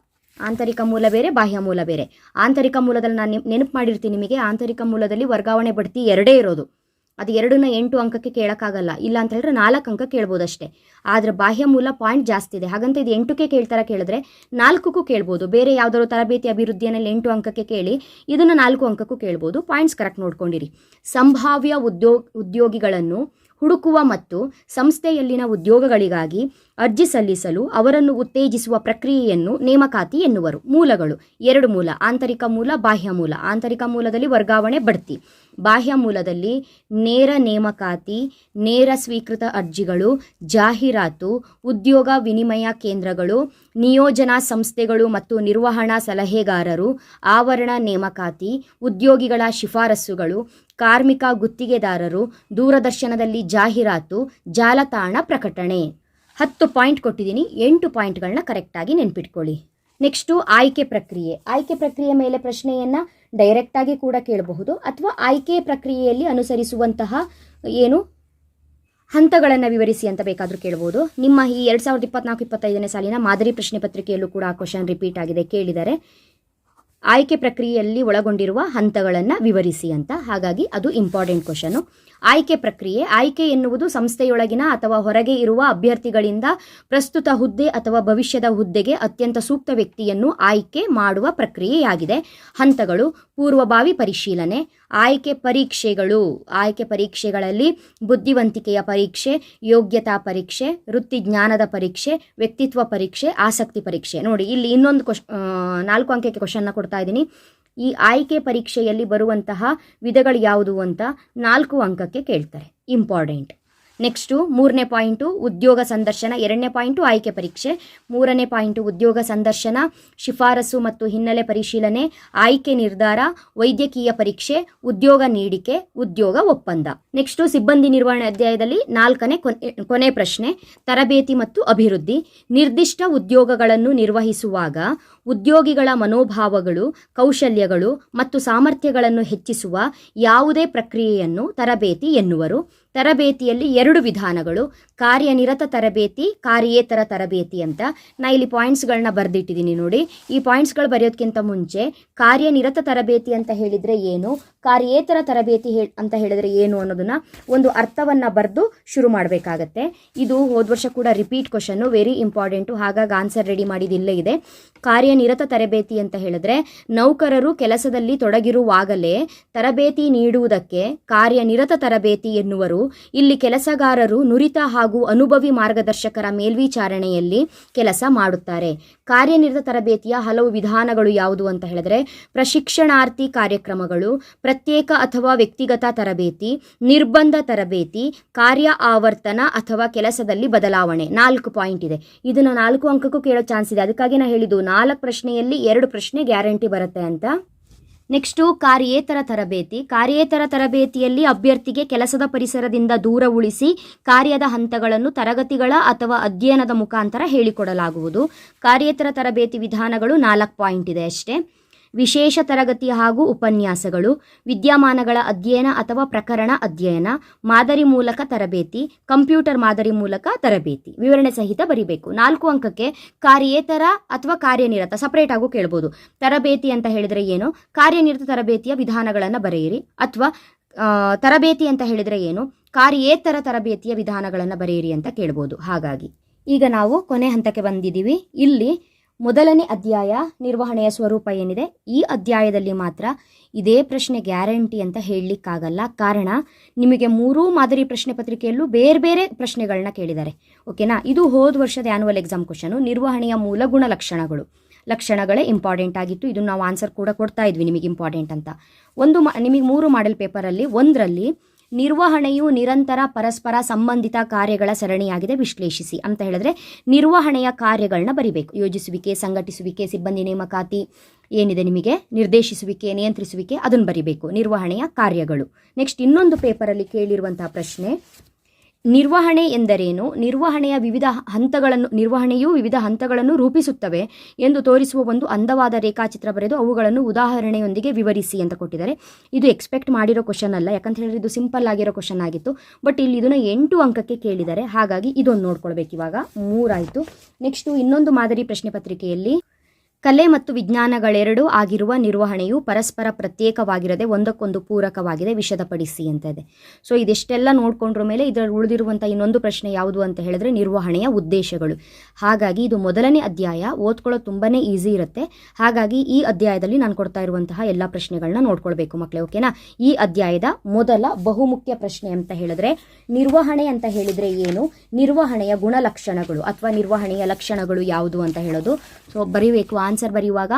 ಆಂತರಿಕ ಮೂಲ ಬೇರೆ, ಬಾಹ್ಯ ಮೂಲ ಬೇರೆ. ಆಂತರಿಕ ಮೂಲದಲ್ಲಿ ನಾನು ನೆನಪು ಮಾಡಿರ್ತೀನಿ ನಿಮಗೆ. ಆಂತರಿಕ ಮೂಲದಲ್ಲಿ ವರ್ಗಾವಣೆ ಬಡ್ತಿ ಎರಡೇ ಇರೋದು. ಅದು ಎರಡನ್ನ ಎಂಟು ಅಂಕಕ್ಕೆ ಕೇಳೋಕ್ಕಾಗಲ್ಲ. ಇಲ್ಲ ಅಂತ ಹೇಳಿದ್ರೆ ನಾಲ್ಕು ಅಂಕ ಕೇಳ್ಬೋದು ಅಷ್ಟೇ ಆದರೆ ಬಾಹ್ಯ ಮೂಲ ಪಾಯಿಂಟ್ ಜಾಸ್ತಿ ಇದೆ. ಹಾಗಂತ ಇದು ಎಂಟಕ್ಕೆ ಕೇಳ್ತಾರ ಕೇಳಿದ್ರೆ ನಾಲ್ಕಕ್ಕೂ ಕೇಳ್ಬೋದು. ಬೇರೆ ಯಾವ್ದಾರು ತರಬೇತಿ ಅಭಿವೃದ್ಧಿಯಲ್ಲಿ ಎಂಟು ಅಂಕಕ್ಕೆ ಕೇಳಿ ಇದನ್ನು ನಾಲ್ಕು ಅಂಕಕ್ಕೂ ಕೇಳ್ಬೋದು. ಪಾಯಿಂಟ್ಸ್ ಕರೆಕ್ಟ್ ನೋಡ್ಕೊಂಡಿರಿ. ಸಂಭಾವ್ಯ ಉದ್ಯೋಗ ಉದ್ಯೋಗಿಗಳನ್ನು ಹುಡುಕುವ ಮತ್ತು ಸಂಸ್ಥೆಯಲ್ಲಿನ ಉದ್ಯೋಗಗಳಿಗಾಗಿ ಅರ್ಜಿ ಸಲ್ಲಿಸಲು ಅವರನ್ನು ಉತ್ತೇಜಿಸುವ ಪ್ರಕ್ರಿಯೆಯನ್ನು ನೇಮಕಾತಿ ಎನ್ನುವರು. ಮೂಲಗಳು. ಎರಡು ಮೂಲ. ಆಂತರಿಕ ಮೂಲ, ಬಾಹ್ಯ ಮೂಲ. ಆಂತರಿಕ ಮೂಲದಲ್ಲಿ ವರ್ಗಾವಣೆ ಬಡ್ತಿ. ಬಾಹ್ಯ ಮೂಲದಲ್ಲಿ ನೇರ ನೇಮಕಾತಿ, ನೇರ ಸ್ವೀಕೃತ ಅರ್ಜಿಗಳು, ಜಾಹೀರಾತು, ಉದ್ಯೋಗ ವಿನಿಮಯ ಕೇಂದ್ರಗಳು, ನಿಯೋಜನಾ ಸಂಸ್ಥೆಗಳು ಮತ್ತು ನಿರ್ವಹಣಾ ಸಲಹೆಗಾರರು, ಆವರಣ ನೇಮಕಾತಿ, ಉದ್ಯೋಗಿಗಳ ಶಿಫಾರಸುಗಳು ಕಾರ್ಮಿಕ ಗುತ್ತಿಗೆದಾರರು, ದೂರದರ್ಶನದಲ್ಲಿ ಜಾಹೀರಾತು, ಜಾಲತಾಣ ಪ್ರಕಟಣೆ. ಹತ್ತು ಪಾಯಿಂಟ್ ಕೊಟ್ಟಿದ್ದೀನಿ, ಎಂಟು ಪಾಯಿಂಟ್ಗಳನ್ನ ಕರೆಕ್ಟಾಗಿ ನೆನ್ಪಿಟ್ಕೊಳ್ಳಿ. ನೆಕ್ಸ್ಟು ಆಯ್ಕೆ ಪ್ರಕ್ರಿಯೆ. ಆಯ್ಕೆ ಪ್ರಕ್ರಿಯೆ ಮೇಲೆ ಪ್ರಶ್ನೆಯನ್ನು ಡೈರೆಕ್ಟಾಗಿ ಕೂಡ ಕೇಳಬಹುದು ಅಥವಾ ಆಯ್ಕೆ ಪ್ರಕ್ರಿಯೆಯಲ್ಲಿ ಅನುಸರಿಸುವಂತಹ ಏನು ಹಂತಗಳನ್ನು ವಿವರಿಸಿ ಅಂತ ಬೇಕಾದರೂ ಕೇಳ್ಬೋದು ನಿಮ್ಮ ಈ ಎರಡು ಸಾವಿರದ ಇಪ್ಪತ್ನಾಲ್ಕು, ಇಪ್ಪತ್ತೈದನೇ ಸಾಲಿನ ಮಾದರಿ ಪ್ರಶ್ನೆ ಪತ್ರಿಕೆಯಲ್ಲೂ ಕೂಡ ಕ್ವಶನ್ ರಿಪೀಟ್ ಆಗಿದೆ, ಕೇಳಿದರೆ. ಆಯ್ಕೆ ಪ್ರಕ್ರಿಯೆಯಲ್ಲಿ ಒಳಗೊಂಡಿರುವ ಹಂತಗಳನ್ನು ವಿವರಿಸಿ ಅಂತ. ಹಾಗಾಗಿ ಅದು ಇಂಪಾರ್ಟೆಂಟ್ ಕ್ವಶನು ಆಯ್ಕೆ ಪ್ರಕ್ರಿಯೆ, ಆಯ್ಕೆ ಎನ್ನುವುದು ಸಂಸ್ಥೆಯೊಳಗಿನ ಅಥವಾ ಹೊರಗೆ ಇರುವ ಅಭ್ಯರ್ಥಿಗಳಿಂದ ಪ್ರಸ್ತುತ ಹುದ್ದೆ ಅಥವಾ ಭವಿಷ್ಯದ ಹುದ್ದೆಗೆ ಅತ್ಯಂತ ಸೂಕ್ತ ವ್ಯಕ್ತಿಯನ್ನು ಆಯ್ಕೆ ಮಾಡುವ ಪ್ರಕ್ರಿಯೆಯಾಗಿದೆ. ಹಂತಗಳು, ಪೂರ್ವಭಾವಿ ಪರಿಶೀಲನೆ ಆಯ್ಕೆ ಪರೀಕ್ಷೆಗಳು, ಆಯ್ಕೆ ಪರೀಕ್ಷೆಗಳಲ್ಲಿ ಬುದ್ಧಿವಂತಿಕೆಯ ಪರೀಕ್ಷೆ, ಯೋಗ್ಯತಾ ಪರೀಕ್ಷೆ, ವೃತ್ತಿ ಜ್ಞಾನದ ಪರೀಕ್ಷೆ, ವ್ಯಕ್ತಿತ್ವ ಪರೀಕ್ಷೆ, ಆಸಕ್ತಿ ಪರೀಕ್ಷೆ. ನೋಡಿ, ಇಲ್ಲಿ ಇನ್ನೊಂದು ಕ್ವಶ್ ನಾಲ್ಕು ಅಂಕಕ್ಕೆ ಕ್ವಶನ್ನ ಕೊಡ್ತಾ ಇದ್ದೀನಿ. ಈ ಆಯ್ಕೆ ಪರೀಕ್ಷೆಯಲ್ಲಿ ಬರುವಂತಹ ವಿಧಗಳು ಯಾವುದು ಅಂತ ನಾಲ್ಕು ಅಂಕಕ್ಕೆ ಕೇಳ್ತಾರೆ. ಇಂಪಾರ್ಟೆಂಟ್ ನೆಕ್ಸ್ಟು ಮೂರನೇ ಪಾಯಿಂಟು ಉದ್ಯೋಗ ಸಂದರ್ಶನ. ಎರಡನೇ ಪಾಯಿಂಟು ಆಯ್ಕೆ ಪರೀಕ್ಷೆ. ಮೂರನೇ ಪಾಯಿಂಟು ಉದ್ಯೋಗ ಸಂದರ್ಶನ, ಶಿಫಾರಸು ಮತ್ತು ಹಿನ್ನೆಲೆ ಪರಿಶೀಲನೆ, ಆಯ್ಕೆ ನಿರ್ಧಾರ, ವೈದ್ಯಕೀಯ ಪರೀಕ್ಷೆ, ಉದ್ಯೋಗ ನೀಡಿಕೆ, ಉದ್ಯೋಗ ಒಪ್ಪಂದ. ನೆಕ್ಸ್ಟು ಸಿಬ್ಬಂದಿ ನಿರ್ವಹಣೆ ಅಧ್ಯಾಯದಲ್ಲಿ ನಾಲ್ಕನೇ ಕೊನೆ ಪ್ರಶ್ನೆ. ತರಬೇತಿ ಮತ್ತು ಅಭಿವೃದ್ಧಿ. ನಿರ್ದಿಷ್ಟ ಉದ್ಯೋಗಗಳನ್ನು ನಿರ್ವಹಿಸುವಾಗ ಉದ್ಯೋಗಿಗಳ ಮನೋಭಾವಗಳು, ಕೌಶಲ್ಯಗಳು ಮತ್ತು ಸಾಮರ್ಥ್ಯಗಳನ್ನು ಹೆಚ್ಚಿಸುವ ಯಾವುದೇ ಪ್ರಕ್ರಿಯೆಯನ್ನು ತರಬೇತಿ ಎನ್ನುವರು. ತರಬೇತಿಯಲ್ಲಿ ಎರಡು ವಿಧಾನಗಳು, ಕಾರ್ಯನಿರತ ತರಬೇತಿ, ಕಾರ್ಯೇತರ ತರಬೇತಿ ಅಂತ. ನಾ ಇಲ್ಲಿ ಪಾಯಿಂಟ್ಸ್ಗಳನ್ನ ಬರೆದಿಟ್ಟಿದ್ದೀನಿ ನೋಡಿ. ಈ ಪಾಯಿಂಟ್ಸ್ಗಳು ಬರೆಯೋದಕ್ಕಿಂತ ಮುಂಚೆ ಕಾರ್ಯನಿರತ ತರಬೇತಿ ಅಂತ ಹೇಳಿದರೆ ಏನು, ಕಾರ್ಯೇತರ ತರಬೇತಿ ಹೇ, ಅಂತ ಹೇಳಿದರೆ ಏನು ಅನ್ನೋದನ್ನು ಒಂದು ಅರ್ಥವನ್ನು ಬರೆದು ಶುರು ಮಾಡಬೇಕಾಗತ್ತೆ. ಇದು ಹೋದ ವರ್ಷ ಕೂಡ ರಿಪೀಟ್ ಕ್ವಶನ್ನು ವೆರಿ ಇಂಪಾರ್ಟೆಂಟು ಹಾಗಾಗಿ ಆನ್ಸರ್ ರೆಡಿ ಮಾಡಿದಿಲ್ಲೇ ಇದೆ. ಕಾರ್ಯನಿರತ ತರಬೇತಿ ಅಂತ ಹೇಳಿದ್ರೆ ನೌಕರರು ಕೆಲಸದಲ್ಲಿ ತೊಡಗಿರುವಾಗಲೇ ತರಬೇತಿ ನೀಡುವುದಕ್ಕೆ ಕಾರ್ಯನಿರತ ತರಬೇತಿ ಎನ್ನುವರು ಇಲ್ಲಿ ಕೆಲಸಗಾರರು ನುರಿತ ಹಾಗೂ ಅನುಭವಿ ಮಾರ್ಗದರ್ಶಕರ ಮೇಲ್ವಿಚಾರಣೆಯಲ್ಲಿ ಕೆಲಸ ಮಾಡುತ್ತಾರೆ. ಕಾರ್ಯನಿರತ ತರಬೇತಿಯ ಹಲವು ವಿಧಾನಗಳು ಯಾವುದು ಅಂತ ಹೇಳಿದ್ರೆ, ಪ್ರಶಿಕ್ಷಣಾರ್ಥಿ ಕಾರ್ಯಕ್ರಮಗಳು, ಪ್ರತ್ಯೇಕ ಅಥವಾ ವ್ಯಕ್ತಿಗತ ತರಬೇತಿ, ನಿರ್ಬಂಧ ತರಬೇತಿ, ಕಾರ್ಯ ಆವರ್ತನ ಅಥವಾ ಕೆಲಸದಲ್ಲಿ ಬದಲಾವಣೆ. ನಾಲ್ಕು ಪಾಯಿಂಟ್ ಇದೆ. ಇದನ್ನು ನಾಲ್ಕು ಅಂಕಕ್ಕೂ ಕೇಳೋ ಚಾನ್ಸ್ ಇದೆ. ಅದಕ್ಕಾಗಿ ನಾ ಹೇಳಿದ್ದು ನಾಲ್ಕು ಪ್ರಶ್ನೆಯಲ್ಲಿ ಎರಡು ಪ್ರಶ್ನೆ ಗ್ಯಾರಂಟಿ ಬರುತ್ತೆ ಅಂತ. ನೆಕ್ಸ್ಟು ಕಾರ್ಯೇತರ ತರಬೇತಿ. ಕಾರ್ಯೇತರ ತರಬೇತಿಯಲ್ಲಿ ಅಭ್ಯರ್ಥಿಗೆ ಕೆಲಸದ ಪರಿಸರದಿಂದ ದೂರ ಉಳಿಸಿ ಕಾರ್ಯದ ಹಂತಗಳನ್ನು ತರಗತಿಗಳ ಅಥವಾ ಅಧ್ಯಯನದ ಮುಖಾಂತರ ಹೇಳಿಕೊಡಲಾಗುವುದು. ಕಾರ್ಯೇತರ ತರಬೇತಿ ವಿಧಾನಗಳು ನಾಲ್ಕು ಪಾಯಿಂಟ್ ಇದೆ ಅಷ್ಟೇ. ವಿಶೇಷ ತರಗತಿ ಹಾಗೂ ಉಪನ್ಯಾಸಗಳು, ವಿದ್ಯಮಾನಗಳ ಅಧ್ಯಯನ ಅಥವಾ ಪ್ರಕರಣ ಅಧ್ಯಯನ, ಮಾದರಿ ಮೂಲಕ ತರಬೇತಿ, ಕಂಪ್ಯೂಟರ್ ಮಾದರಿ ಮೂಲಕ ತರಬೇತಿ. ವಿವರಣೆ ಸಹಿತ ಬರಿಬೇಕು. ನಾಲ್ಕು ಅಂಕಕ್ಕೆ ಕಾರ್ಯೇತರ ಅಥವಾ ಕಾರ್ಯನಿರತ ಸಪರೇಟ್ ಆಗೂ ಕೇಳ್ಬೋದು. ತರಬೇತಿ ಅಂತ ಹೇಳಿದರೆ ಏನು? ಕಾರ್ಯನಿರತ ತರಬೇತಿಯ ವಿಧಾನಗಳನ್ನು ಬರೆಯಿರಿ. ಅಥವಾ ತರಬೇತಿ ಅಂತ ಹೇಳಿದರೆ ಏನು? ಕಾರ್ಯೇತರ ತರಬೇತಿಯ ವಿಧಾನಗಳನ್ನು ಬರೆಯಿರಿ ಅಂತ ಕೇಳ್ಬೋದು. ಹಾಗಾಗಿ ಈಗ ನಾವು ಕೊನೆ ಹಂತಕ್ಕೆ ಬಂದಿದ್ದೀವಿ. ಇಲ್ಲಿ ಮೊದಲನೇ ಅಧ್ಯಾಯ ನಿರ್ವಹಣೆಯ ಸ್ವರೂಪ ಏನಿದೆ? ಈ ಅಧ್ಯಾಯದಲ್ಲಿ ಮಾತ್ರ ಇದೇ ಪ್ರಶ್ನೆ ಗ್ಯಾರಂಟಿ ಅಂತ ಹೇಳಲಿಕ್ಕಾಗಲ್ಲ. ಕಾರಣ, ನಿಮಗೆ ಮೂರೂ ಮಾದರಿ ಪ್ರಶ್ನೆ ಪತ್ರಿಕೆಯಲ್ಲೂ ಬೇರೆ ಬೇರೆ ಪ್ರಶ್ನೆಗಳನ್ನ ಕೇಳಿದ್ದಾರೆ. ಓಕೆನಾ? ಇದು ಹೋದ ವರ್ಷದ ಆ್ಯನುವಲ್ ಎಕ್ಸಾಮ್ ಕ್ವಶನು ನಿರ್ವಹಣೆಯ ಮೂಲ ಗುಣಲಕ್ಷಣಗಳು. ಲಕ್ಷಣಗಳೇ ಇಂಪಾರ್ಟೆಂಟ್ ಆಗಿತ್ತು. ಇದು ನಾವು ಆನ್ಸರ್ ಕೂಡ ಕೊಡ್ತಾ ಇದ್ವಿ ನಿಮಗೆ ಇಂಪಾರ್ಟೆಂಟ್ ಅಂತ. ಒಂದು ಮ, ನಿಮಗೆ ಮೂರು ಮಾಡೆಲ್ ಪೇಪರಲ್ಲಿ ಒಂದರಲ್ಲಿ ನಿರ್ವಹಣೆಯು ನಿರಂತರ ಪರಸ್ಪರ ಸಂಬಂಧಿತ ಕಾರ್ಯಗಳ ಸರಣಿಯಾಗಿದೆ, ವಿಶ್ಲೇಷಿಸಿ ಅಂತ ಹೇಳಿದ್ರೆ ನಿರ್ವಹಣೆಯ ಕಾರ್ಯಗಳನ್ನ ಬರಿಬೇಕು. ಯೋಜಿಸುವಿಕೆ, ಸಂಘಟಿಸುವಿಕೆ, ಸಿಬ್ಬಂದಿ ನೇಮಕಾತಿ ಏನಿದೆ ನಿಮಗೆ? ನಿರ್ದೇಶಿಸುವಿಕೆ, ನಿಯಂತ್ರಿಸುವಿಕೆ, ಅದನ್ನು ಬರಿಬೇಕು. ನಿರ್ವಹಣೆಯ ಕಾರ್ಯಗಳು. ನೆಕ್ಸ್ಟ್ ಇನ್ನೊಂದು ಪೇಪರಲ್ಲಿ ಕೇಳಿರುವಂತಹ ಪ್ರಶ್ನೆ ನಿರ್ವಹಣೆ ಎಂದರೇನು? ನಿರ್ವಹಣೆಯ ವಿವಿಧ ಹಂತಗಳನ್ನು, ನಿರ್ವಹಣೆಯು ವಿವಿಧ ಹಂತಗಳನ್ನು ರೂಪಿಸುತ್ತವೆ ಎಂದು ತೋರಿಸುವ ಒಂದು ಅಂದವಾದ ರೇಖಾಚಿತ್ರ ಬರೆದು ಅವುಗಳನ್ನು ಉದಾಹರಣೆಯೊಂದಿಗೆ ವಿವರಿಸಿ ಅಂತ ಕೊಟ್ಟಿದ್ದಾರೆ. ಇದು ಎಕ್ಸ್ಪೆಕ್ಟ್ ಮಾಡಿರೋ ಕ್ವಶನ್ ಅಲ್ಲ. ಯಾಕಂತ ಹೇಳಿದ್ರೆ ಇದು ಸಿಂಪಲ್ ಆಗಿರೋ ಕ್ವಶನ್ ಆಗಿತ್ತು. ಬಟ್ ಇಲ್ಲಿ ಇದನ್ನು ಎಂಟು ಅಂಕಕ್ಕೆ ಕೇಳಿದ್ದಾರೆ. ಹಾಗಾಗಿ ಇದೊಂದು ನೋಡ್ಕೊಳ್ಬೇಕು ಇವಾಗ. ಮೂರಾಯಿತು. ನೆಕ್ಸ್ಟು ಇನ್ನೊಂದು ಮಾದರಿ ಪ್ರಶ್ನೆ ಪತ್ರಿಕೆಯಲ್ಲಿ ಕಲೆ ಮತ್ತು ವಿಜ್ಞಾನಗಳೆರಡೂ ಆಗಿರುವ ನಿರ್ವಹಣೆಯು ಪರಸ್ಪರ ಪ್ರತ್ಯೇಕವಾಗಿರದೆ ಒಂದಕ್ಕೊಂದು ಪೂರಕವಾಗಿದೆ, ವಿಷದಪಡಿಸಿ ಅಂತ ಇದೆ ಸೊ ಇದೆಷ್ಟೆಲ್ಲ ನೋಡಿಕೊಂಡ್ರ ಮೇಲೆ ಇದರಲ್ಲಿ ಉಳಿದಿರುವಂಥ ಇನ್ನೊಂದು ಪ್ರಶ್ನೆ ಯಾವುದು ಅಂತ ಹೇಳಿದ್ರೆ ನಿರ್ವಹಣೆಯ ಉದ್ದೇಶಗಳು. ಹಾಗಾಗಿ ಇದು ಮೊದಲನೇ ಅಧ್ಯಾಯ ಓದ್ಕೊಳ್ಳೋದು ತುಂಬಾ ಈಸಿ ಇರುತ್ತೆ. ಹಾಗಾಗಿ ಈ ಅಧ್ಯಾಯದಲ್ಲಿ ನಾನು ಕೊಡ್ತಾ ಇರುವಂತಹ ಎಲ್ಲ ಪ್ರಶ್ನೆಗಳನ್ನ ನೋಡ್ಕೊಳ್ಬೇಕು ಮಕ್ಕಳೇ ಓಕೆನಾ? ಈ ಅಧ್ಯಾಯದ ಮೊದಲ ಬಹುಮುಖ್ಯ ಪ್ರಶ್ನೆ ಅಂತ ಹೇಳಿದ್ರೆ, ನಿರ್ವಹಣೆ ಅಂತ ಹೇಳಿದ್ರೆ ಏನು? ನಿರ್ವಹಣೆಯ ಗುಣಲಕ್ಷಣಗಳು ಅಥವಾ ನಿರ್ವಹಣೆಯ ಲಕ್ಷಣಗಳು ಯಾವುದು ಅಂತ ಹೇಳೋದು. ಸೊ ಬರೀಬೇಕು ಆನ್ಸರ್ ಬರೆಯುವಾಗ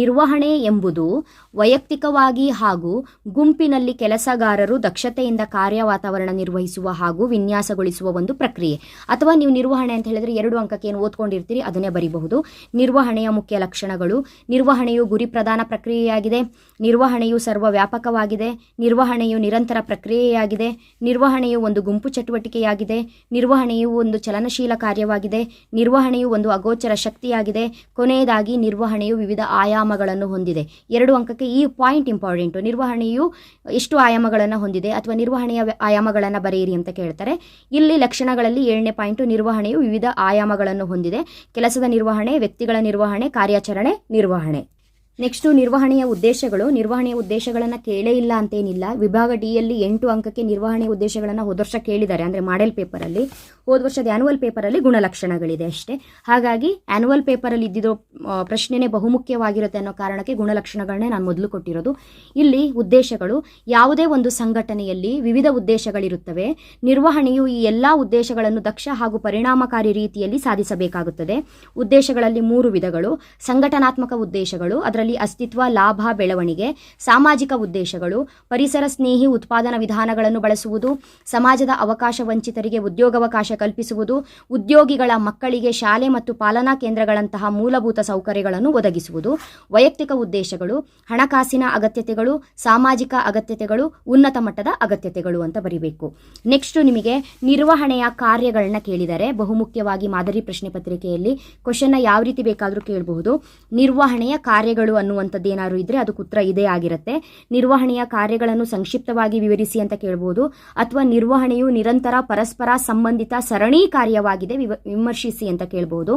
ನಿರ್ವಹಣೆ ಎಂಬುದು ವೈಯಕ್ತಿಕವಾಗಿ ಹಾಗೂ ಗುಂಪಿನಲ್ಲಿ ಕೆಲಸಗಾರರು ದಕ್ಷತೆಯಿಂದ ಕಾರ್ಯ ವಾತಾವರಣ ನಿರ್ವಹಿಸುವ ಹಾಗೂ ವಿನ್ಯಾಸಗೊಳಿಸುವ ಒಂದು ಪ್ರಕ್ರಿಯೆ. ಅಥವಾ ನೀವು ನಿರ್ವಹಣೆ ಅಂತ ಹೇಳಿದ್ರೆ ಎರಡು ಅಂಕಕ್ಕೆ ಏನು ಓದ್ಕೊಂಡಿರ್ತೀರಿ ಅದನ್ನೇ ಬರೀಬಹುದು. ನಿರ್ವಹಣೆಯ ಮುಖ್ಯ ಲಕ್ಷಣಗಳು ನಿರ್ವಹಣೆಯು ಗುರಿ ಪ್ರಧಾನ ಪ್ರಕ್ರಿಯೆಯಾಗಿದೆ, ನಿರ್ವಹಣೆಯು ಸರ್ವವ್ಯಾಪಕವಾಗಿದೆ, ನಿರ್ವಹಣೆಯು ನಿರಂತರ ಪ್ರಕ್ರಿಯೆಯಾಗಿದೆ, ನಿರ್ವಹಣೆಯು ಒಂದು ಗುಂಪು ಚಟುವಟಿಕೆಯಾಗಿದೆ, ನಿರ್ವಹಣೆಯು ಒಂದು ಚಲನಶೀಲ ಕಾರ್ಯವಾಗಿದೆ, ನಿರ್ವಹಣೆಯು ಒಂದು ಅಗೋಚರ ಶಕ್ತಿಯಾಗಿದೆ, ಕೊನೆಯದಾಗಿ ನಿರ್ವಹಣೆಯು ವಿವಿಧ ಆಯಾಮಗಳನ್ನು ಹೊಂದಿದೆ. ಎರಡು ಅಂಕಕ್ಕೆ ಈ ಪಾಯಿಂಟ್ ಇಂಪಾರ್ಟೆಂಟು ನಿರ್ವಹಣೆಯು ಎಷ್ಟು ಆಯಾಮಗಳನ್ನು ಹೊಂದಿದೆ ಅಥವಾ ನಿರ್ವಹಣೆಯ ಆಯಾಮಗಳನ್ನು ಬರೆಯಿರಿ ಅಂತ ಕೇಳ್ತಾರೆ. ಇಲ್ಲಿ ಲಕ್ಷಣಗಳಲ್ಲಿ ಏಳನೇ ಪಾಯಿಂಟು ನಿರ್ವಹಣೆಯು ವಿವಿಧ ಆಯಾಮಗಳನ್ನು ಹೊಂದಿದೆ. ಕೆಲಸದ ನಿರ್ವಹಣೆ, ವ್ಯಕ್ತಿಗಳ ನಿರ್ವಹಣೆ, ಕಾರ್ಯಾಚರಣೆ ನಿರ್ವಹಣೆ. ನೆಕ್ಸ್ಟು ನಿರ್ವಹಣೆಯ ಉದ್ದೇಶಗಳು. ನಿರ್ವಹಣೆಯ ಉದ್ದೇಶಗಳನ್ನು ಕೇಳೇ ಇಲ್ಲ ಅಂತೇನಿಲ್ಲ. ವಿಭಾಗ ಡಿಯಲ್ಲಿ ಎಂಟು ಅಂಕಕ್ಕೆ ನಿರ್ವಹಣೆಯ ಉದ್ದೇಶಗಳನ್ನು ಹೋದ ವರ್ಷ ಕೇಳಿದ್ದಾರೆ. ಅಂದರೆ ಮಾಡೆಲ್ ಪೇಪರಲ್ಲಿ. ಹೋದ ವರ್ಷದ ಆ್ಯನುವಲ್ ಪೇಪರಲ್ಲಿ ಗುಣಲಕ್ಷಣಗಳಿದೆ ಅಷ್ಟೇ. ಹಾಗಾಗಿ ಆ್ಯನುವಲ್ ಪೇಪರಲ್ಲಿ ಇದ್ದಿರೋ ಪ್ರಶ್ನೆನೇ ಬಹುಮುಖ್ಯವಾಗಿರುತ್ತೆ ಅನ್ನೋ ಕಾರಣಕ್ಕೆ ಗುಣಲಕ್ಷಣಗಳನ್ನೇ ನಾನು ಮೊದಲು ಕೊಟ್ಟಿರೋದು. ಇಲ್ಲಿ ಉದ್ದೇಶಗಳು. ಯಾವುದೇ ಒಂದು ಸಂಘಟನೆಯಲ್ಲಿ ವಿವಿಧ ಉದ್ದೇಶಗಳಿರುತ್ತವೆ. ನಿರ್ವಹಣೆಯು ಈ ಎಲ್ಲ ಉದ್ದೇಶಗಳನ್ನು ದಕ್ಷ ಹಾಗೂ ಪರಿಣಾಮಕಾರಿ ರೀತಿಯಲ್ಲಿ ಸಾಧಿಸಬೇಕಾಗುತ್ತದೆ. ಉದ್ದೇಶಗಳಲ್ಲಿ ಮೂರು ವಿಧಗಳು. ಸಂಘಟನಾತ್ಮಕ ಉದ್ದೇಶಗಳು. ಅದರಲ್ಲಿ ಅಸ್ತಿತ್ವ, ಲಾಭ, ಬೆಳವಣಿಗೆ, ಸಾಮಾಜಿಕ ಉದ್ದೇಶಗಳು, ಪರಿಸರ ಸ್ನೇಹಿ ಉತ್ಪಾದನಾ ವಿಧಾನಗಳನ್ನು ಬಳಸುವುದು, ಸಮಾಜದ ಅವಕಾಶ ವಂಚಿತರಿಗೆ ಉದ್ಯೋಗಾವಕಾಶ ಕಲ್ಪಿಸುವುದು, ಉದ್ಯೋಗಿಗಳ ಮಕ್ಕಳಿಗೆ ಶಾಲೆ ಮತ್ತು ಪಾಲನಾ ಕೇಂದ್ರಗಳಂತಹ ಮೂಲಭೂತ ಸೌಕರ್ಯಗಳನ್ನು ಒದಗಿಸುವುದು, ವೈಯಕ್ತಿಕ ಉದ್ದೇಶಗಳು, ಹಣಕಾಸಿನ ಅಗತ್ಯತೆಗಳು, ಸಾಮಾಜಿಕ ಅಗತ್ಯತೆಗಳು, ಉನ್ನತ ಮಟ್ಟದ ಅಗತ್ಯತೆಗಳು ಅಂತ ಬರೀಬೇಕು. ನೆಕ್ಸ್ಟ್ ನಿಮಗೆ ನಿರ್ವಹಣೆಯ ಕಾರ್ಯಗಳನ್ನ ಕೇಳಿದರೆ ಬಹುಮುಖ್ಯವಾಗಿ ಮಾದರಿ ಪ್ರಶ್ನೆ ಪತ್ರಿಕೆಯಲ್ಲಿ ಕ್ವಶನ್ನ ಯಾವ ರೀತಿ ಬೇಕಾದರೂ ಕೇಳಬಹುದು. ನಿರ್ವಹಣೆಯ ಕಾರ್ಯಗಳು ಅನ್ನುವಂಥದ್ದು ಏನಾದ್ರು ಇದ್ರೆ ಅದಕ್ಕೆ ಉತ್ತರ ಇದೇ ಆಗಿರುತ್ತೆ. ನಿರ್ವಹಣೆಯ ಕಾರ್ಯಗಳನ್ನು ಸಂಕ್ಷಿಪ್ತವಾಗಿ ವಿವರಿಸಿ ಅಂತ ಕೇಳ್ಬೋದು. ಅಥವಾ ನಿರ್ವಹಣೆಯು ನಿರಂತರ ಪರಸ್ಪರ ಸಂಬಂಧಿತ ಸರಣಿ ಕಾರ್ಯವಾಗಿದೆ ವಿಮರ್ಶಿಸಿ ಅಂತ ಕೇಳಬಹುದು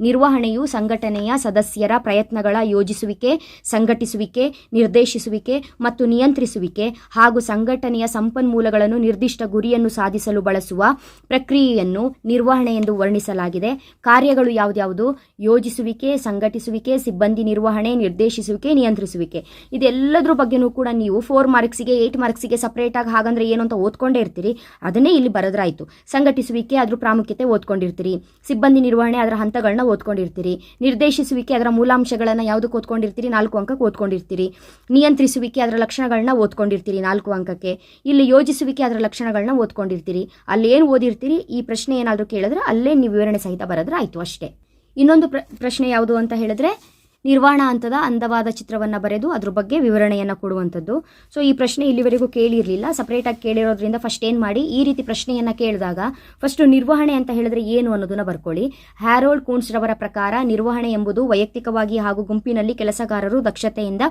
ನಿರ್ವಹಣೆಯು ಸಂಘಟನೆಯ ಸದಸ್ಯರ ಪ್ರಯತ್ನಗಳ ಯೋಜಿಸುವಿಕೆ, ಸಂಘಟಿಸುವಿಕೆ, ನಿರ್ದೇಶಿಸುವಿಕೆ ಮತ್ತು ನಿಯಂತ್ರಿಸುವಿಕೆ ಹಾಗೂ ಸಂಘಟನೆಯ ಸಂಪನ್ಮೂಲಗಳನ್ನು ನಿರ್ದಿಷ್ಟ ಗುರಿಯನ್ನು ಸಾಧಿಸಲು ಬಳಸುವ ಪ್ರಕ್ರಿಯೆಯನ್ನು ನಿರ್ವಹಣೆ ಎಂದು ವರ್ಣಿಸಲಾಗಿದೆ. ಕಾರ್ಯಗಳು ಯಾವುದ್ಯಾವುದು? ಯೋಜಿಸುವಿಕೆ, ಸಂಘಟಿಸುವಿಕೆ, ಸಿಬ್ಬಂದಿ ನಿರ್ವಹಣೆ, ನಿರ್ದೇಶಿಸುವಿಕೆ, ನಿಯಂತ್ರಿಸುವಿಕೆ. ಇದೆಲ್ಲದ್ರ ಬಗ್ಗೆನೂ ಕೂಡ ನೀವು ಫೋರ್ ಮಾರ್ಕ್ಸಿಗೆ ಏಟ್ ಮಾರ್ಕ್ಸಿಗೆ ಸಪ್ರೇಟ್ ಆಗಿ ಹಾಗಂದ್ರೆ ಏನು ಅಂತ ಓದ್ಕೊಂಡೇ ಇರ್ತೀರಿ. ಅದನ್ನೇ ಇಲ್ಲಿ ಬರೆದ್ರಾಯಿತು. ಸಂಘಟಿಸುವಿಕೆ ಅದ್ರ ಪ್ರಾಮುಖ್ಯತೆ ಓದ್ಕೊಂಡಿರ್ತೀರಿ. ಸಿಬ್ಬಂದಿ ನಿರ್ವಹಣೆ, ಅದರ ಹಂತಗಳನ್ನ ಓದ್ಕೊಂಡಿರ್ತೀರಿ. ನಿರ್ದೇಶಿಸುವಿಕೆ ಅದರ ಮೂಲಾಂಶಗಳನ್ನು ಯಾವುದಕ್ಕೆ ಓದ್ಕೊಂಡಿರ್ತೀರಿ? ನಾಲ್ಕು ಅಂಕಕ್ಕೆ ಓದ್ಕೊಂಡಿರ್ತೀರಿ. ನಿಯಂತ್ರಿಸುವಿಕೆ ಅದರ ಲಕ್ಷಣಗಳನ್ನ ಓದ್ಕೊಂಡಿರ್ತೀರಿ ನಾಲ್ಕು ಅಂಕಕ್ಕೆ. ಇಲ್ಲಿ ಯೋಜಿಸುವಿಕೆ ಅದರ ಲಕ್ಷಣಗಳನ್ನ ಓದ್ಕೊಂಡಿರ್ತೀರಿ. ಅಲ್ಲೇನು ಓದಿರ್ತೀರಿ? ಈ ಪ್ರಶ್ನೆ ಏನಾದರೂ ಕೇಳಿದ್ರೆ ಅಲ್ಲೇ ನೀವು ವಿವರಣೆ ಸಹಿತ ಬರೆದ್ರೆ ಆಯಿತು ಅಷ್ಟೇ. ಇನ್ನೊಂದು ಪ್ರ, ಪ್ರಶ್ನೆ ಯಾವುದು ಅಂತ ಹೇಳಿದ್ರೆ ನಿರ್ವಾಣ ಹಂತದ ಅಂದವಾದ ಚಿತ್ರವನ್ನು ಬರೆದು ಅದ್ರ ಬಗ್ಗೆ ವಿವರಣೆಯನ್ನು ಕೊಡುವಂಥದ್ದು. ಸೊ ಈ ಪ್ರಶ್ನೆ ಇಲ್ಲಿವರೆಗೂ ಕೇಳಿರಲಿಲ್ಲ. ಸಪ್ರೇಟಾಗಿ ಕೇಳಿರೋದ್ರಿಂದ ಫಸ್ಟ್ ಏನು ಮಾಡಿ, ಈ ರೀತಿ ಪ್ರಶ್ನೆಯನ್ನು ಕೇಳಿದಾಗ ಫಸ್ಟು ನಿರ್ವಹಣೆ ಅಂತ ಹೇಳಿದ್ರೆ ಏನು ಅನ್ನೋದನ್ನ ಬರ್ಕೊಳ್ಳಿ. ಹ್ಯಾರೋಲ್ಡ್ ಕೂನ್ಸ್ ರವರ ಪ್ರಕಾರ ನಿರ್ವಹಣೆ ಎಂಬುದು ವೈಯಕ್ತಿಕವಾಗಿ ಹಾಗೂ ಗುಂಪಿನಲ್ಲಿ ಕೆಲಸಗಾರರು ದಕ್ಷತೆಯಿಂದ